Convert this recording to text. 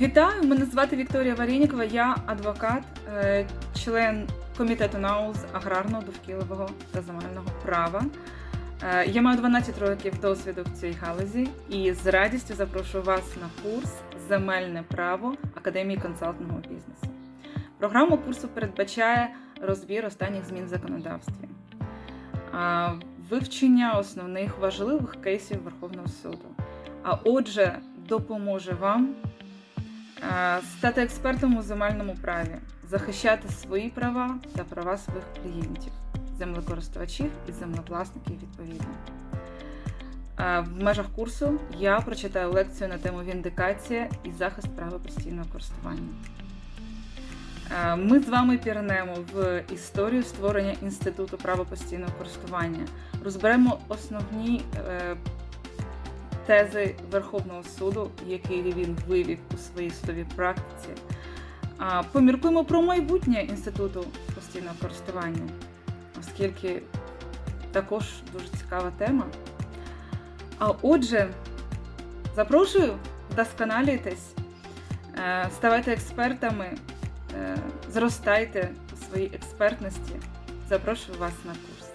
Вітаю! Мене звати Вікторія Варєнікова, я адвокат, е, член комітету НАУ з аграрного, довкілового та земельного права. Е, Я маю 12 років досвіду в цій галузі і з радістю запрошую вас на курс Земельне право Академії консалтингового бізнесу. Програма курсу передбачає розбір останніх змін в законодавстві, вивчення основних важливих кейсів Верховного суду. А отже, допоможе вам е, стати експертом у земельному праві, захищати свої права та права своїх клієнтів, землекористувачів і землевласників відповідно. В межах курсу я прочитаю лекцію на тему віндикація і захист права постійного користування. Ми з вами пірнемо в історію створення інституту права постійного користування, розберемо основні е, тези Верховного суду, які він вивів у своїй судовій практиці. Поміркуємо про майбутнє інституту постійного користування, оскільки також дуже цікава тема. А отже, запрошую, вдосконалюйтесь, е, ставайте експертами, е, зростайте у своїй експертності. Запрошую вас на курс.